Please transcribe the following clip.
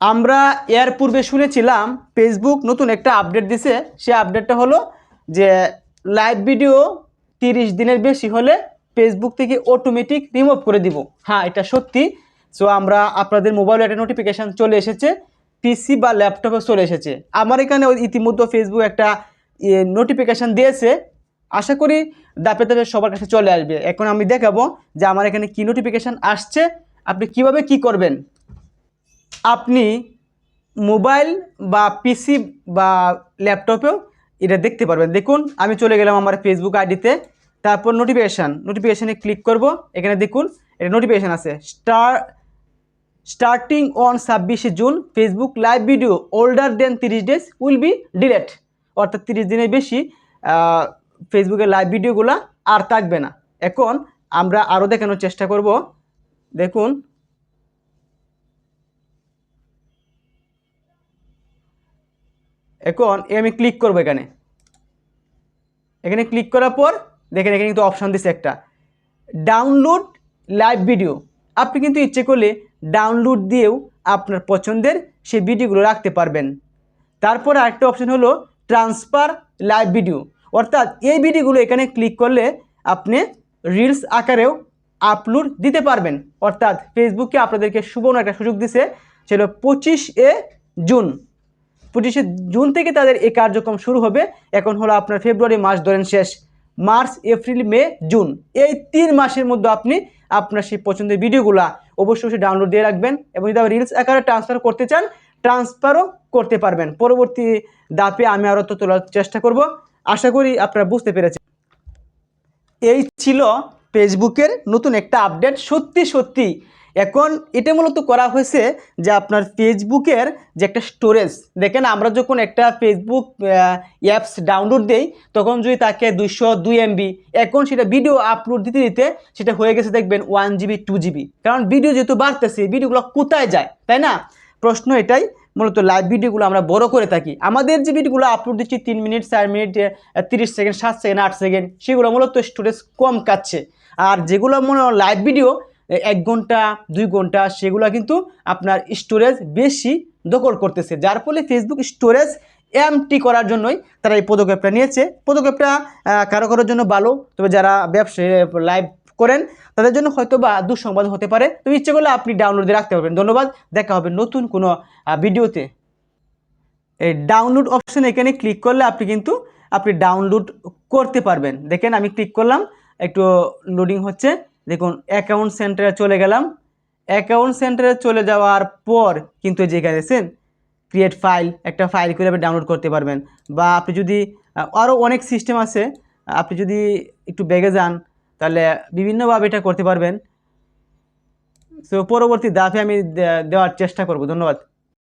আমরা এর পূর্বে শুনেছিলাম ফেসবুক নতুন একটা আপডেট দিছে। সে আপডেটটা হলো যে লাইভ ভিডিও তিরিশ দিনের বেশি হলে ফেসবুক থেকে অটোমেটিক রিমুভ করে দিব। হ্যাঁ এটা সত্যি। সো আমরা আপনাদের মোবাইলে একটা নোটিফিকেশান চলে এসেছে পিসি বা ল্যাপটপে চলে এসেছে। আমার এখানে ইতিমধ্যে ফেসবুক একটা নোটিফিকেশান দিয়েছে। আশা করি দাপে দাপে সবার কাছে চলে আসবে। এখন আমি দেখাবো যে আমার এখানে কি নোটিফিকেশান আসছে। আপনি কীভাবে কি করবেন? আপনি মোবাইল বা পিসি বা ল্যাপটপেও এটা দেখতে পারবেন। দেখুন, আমি চলে গেলাম আমার ফেসবুক আইডিতে। তারপর নোটিফিকেশান নোটিফিকেশানে ক্লিক করব। এখানে দেখুন, এটা নোটিফিকেশান আছে। স্টার স্টার্টিং অন ছাব্বিশে June Facebook live video older than তিরিশ ডেজ উইল বি ডিলেট অর্থাৎ তিরিশ দিনের বেশি ফেসবুকের লাইভ ভিডিওগুলো আর থাকবে না। এখন আমরা আরও দেখানোর চেষ্টা করব। দেখুন এখন এ আমি ক্লিক করব এখানে। এখানে ক্লিক করার পর দেখেন এখানে কিন্তু অপশান দিচ্ছে একটা। ডাউনলোড লাইভ ভিডিও আপনি কিন্তু ইচ্ছে করলে ডাউনলোড দিয়েও আপনার পছন্দের সেই ভিডিওগুলো রাখতে পারবেন। তারপর আরেকটা অপশন হলো ট্রান্সফার লাইভ ভিডিও অর্থাৎ এই ভিডিওগুলো এখানে ক্লিক করলে আপনি রিলস আকারেও আপলোড দিতে পারবেন। অর্থাৎ ফেসবুকে আপনাদেরকে সুবর্ণ একটা সুযোগ দিছে, সেটা পঁচিশ এ জুন। পঁচিশে জুন থেকে তাদের এই কার্যক্রম শুরু হবে। এখন হলো আপনার ফেব্রুয়ারি মাস, ধরেন শেষ। March, April, May, June. এই তিন মাসের মধ্যে আপনি আপনার সেই পছন্দের ভিডিওগুলো অবশ্যই অবশ্যই ডাউনলোড দিয়ে রাখবেন এবং যদি রিলস আকারে ট্রান্সফার করতে চান ট্রান্সফারও করতে পারবেন। পরবর্তী দাপে আমি আরও তো তোলার চেষ্টা করব। আশা করি আপনারা বুঝতে পেরেছেন। এই ছিল ফেসবুকের নতুন একটা আপডেট সত্যি সত্যি এখন এটা মূলত করা হয়েছে যে আপনার ফেসবুকের যে একটা স্টোরেজ দেখেন আমরা যখন একটা ফেসবুক অ্যাপস ডাউনলোড দেই, তখন যদি তাকে দুইশো দুই এমবি এখন সেটা ভিডিও আপলোড দিতে দিতে সেটা হয়ে গেছে দেখবেন ওয়ান জিবি টু জিবি কারণ ভিডিও যেহেতু বাড়তেছে ভিডিওগুলো কোথায় যায়? তাই না? প্রশ্ন এটাই, মূলত লাইভ ভিডিওগুলো আমরা বড় করে থাকি। আমাদের যে ভিডিওগুলো আপলোড দিচ্ছি তিন মিনিট চার মিনিট তিরিশ সেকেন্ড সাত সেকেন্ড আট সেকেন্ড সেগুলো মূলত স্টোরেজ কম কাটছে। আর যেগুলো মনে লাইভ ভিডিও এক ঘণ্টা, দুই ঘণ্টা সেগুলো কিন্তু আপনার স্টোরেজ বেশি দখল করতেছে। যার ফলে ফেসবুক স্টোরেজ এমটি করার জন্যই তারা এই পদক্ষেপটা নিয়েছে। পদক্ষেপটা কারও কারোর জন্য ভালো, তবে যারা ব্যবসায়ী লাইভ করেন, তাদের জন্য হয়তো বা দুঃসংবাদ হতে পারে। তো ইচ্ছে করলে আপনি ডাউনলোড রাখতে পারবেন। ধন্যবাদ, দেখা হবে নতুন কোনো ভিডিওতে এই ডাউনলোড অপশন এখানে ক্লিক করলে আপনি কিন্তু আপনি ডাউনলোড করতে পারবেন। দেখেন আমি ক্লিক করলাম, একটু লোডিং হচ্ছে। দেখুন অ্যাকাউন্ট সেন্টারে চলে গেলাম। অ্যাকাউন্ট সেন্টারে চলে যাওয়ার পর কিন্তু যেখানে দেখছেন ক্রিয়েট ফাইল একটা ফাইল করে আপনি ডাউনলোড করতে পারবেন। বা আপনি যদি আরও অনেক সিস্টেম আছে, আপনি যদি একটু বেগে যান, তাহলে বিভিন্নভাবে এটা করতে পারবেন। সো পরবর্তী দাফে আমি দেওয়ার চেষ্টা করব। ধন্যবাদ।